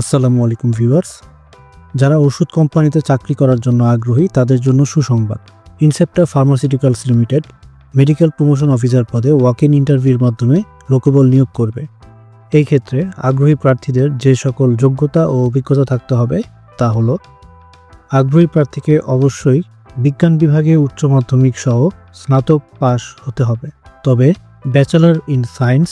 আসসালামু আলাইকুম ভিউয়ার্স। যারা ওষুধ কোম্পানিতে চাকরি করার জন্য আগ্রহী, তাদের জন্য সুসংবাদ। ইনসেপ্টার pharmaceuticals limited medical promotion officer পদে ওয়াক ইন ইন্টারভিউর মাধ্যমে লোকবল নিয়োগ করবে। এই ক্ষেত্রে আগ্রহী প্রার্থীদের যে সকল যোগ্যতা ও অভিজ্ঞতা থাকতে হবে, তা হল আগ্রহী প্রার্থীকে অবশ্যই বিজ্ঞান বিভাগে উচ্চ মাধ্যমিক সহ স্নাতক পাশ হতে হবে। তবে ব্যাচেলর ইন সায়েন্স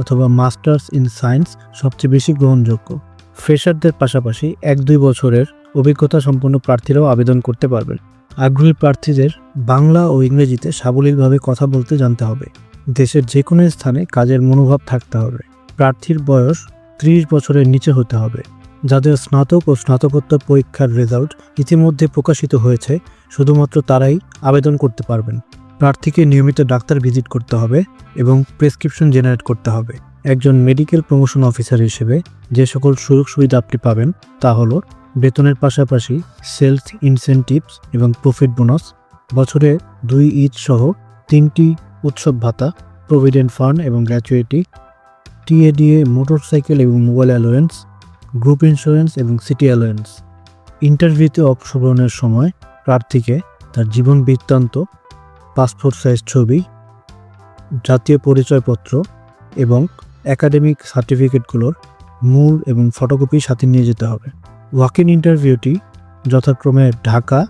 অথবা মাস্টার্স ইন সায়েন্স সবচেয়ে বেশি গ্রহণযোগ্য। ফ্রেশারদের পাশাপাশি এক দুই বছরের অভিজ্ঞতা সম্পন্ন প্রার্থীরাও আবেদন করতে পারবেন। আগ্রহী প্রার্থীদের বাংলা ও ইংরেজিতে সাবলীলভাবে কথা বলতে জানতে হবে। দেশের যে কোনো স্থানে কাজের মনোভাব থাকতে হবে। প্রার্থীর বয়স ত্রিশ বছরের নিচে হতে হবে। যাদের স্নাতক ও স্নাতকোত্তর পরীক্ষার রেজাল্ট ইতিমধ্যে প্রকাশিত হয়েছে, শুধুমাত্র তারাই আবেদন করতে পারবেন। প্রার্থীকে নিয়মিত ডাক্তার ভিজিট করতে হবে এবং প্রেসক্রিপশন জেনারেট করতে হবে। একজন মেডিকেল প্রমোশন অফিসার হিসেবে যে সকল সুযোগ সুবিধা আপনি পাবেন তা হল বেতনের পাশাপাশি সেলস ইনসেন্টিভস এবং প্রফিট বোনাস, বছরে দুই ঈদ সহ তিনটি উৎসব ভাতা, প্রভিডেন্ট ফান্ড এবং গ্র্যাচুইটি, টিএডিএ মোটরসাইকেল এবং মোবাইল অ্যালোয়েন্স, গ্রুপ ইন্স্যুরেন্স এবং সিটি অ্যালোয়েন্স। ইন্টারভিউতে অংশগ্রহণের সময় প্রার্থীকে তার জীবন বৃত্তান্ত পাসপোর্ট সাইজ ছবি, জাতীয় পরিচয়পত্র এবং একাডেমিক সার্টিফিকেটগুলোর মূল এবং ফটোকপি সাথে নিয়ে যেতে হবে। ওয়াক ইন ইন্টারভিউটি যথাক্রমে ঢাকা,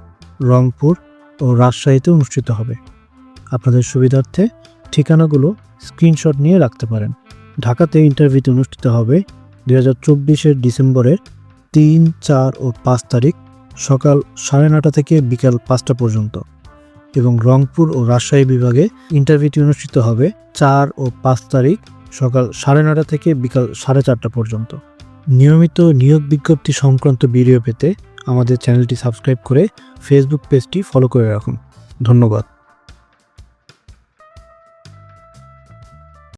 রংপুর ও রাজশাহীতে অনুষ্ঠিত হবে। আপনাদের সুবিধার্থে ঠিকানাগুলো স্ক্রিনশট নিয়ে রাখতে পারেন। ঢাকাতে ইন্টারভিউটি অনুষ্ঠিত হবে দুই হাজার চব্বিশের ডিসেম্বরের তিন, চার ও পাঁচ তারিখ সকাল সাড়ে নটা থেকে বিকাল পাঁচটা পর্যন্ত। এবং রংপুর ও রাজশাহী বিভাগে ইন্টারভিউটি অনুষ্ঠিত হবে চার ও পাঁচ তারিখ সকাল সাড়ে নটা থেকে বিকাল সাড়ে চারটা পর্যন্ত। নিয়মিত নিয়োগ বিজ্ঞপ্তি সংক্রান্ত ভিডিও পেতে আমাদের চ্যানেলটি সাবস্ক্রাইব করে ফেসবুক পেজটি ফলো করে রাখুন। ধন্যবাদ।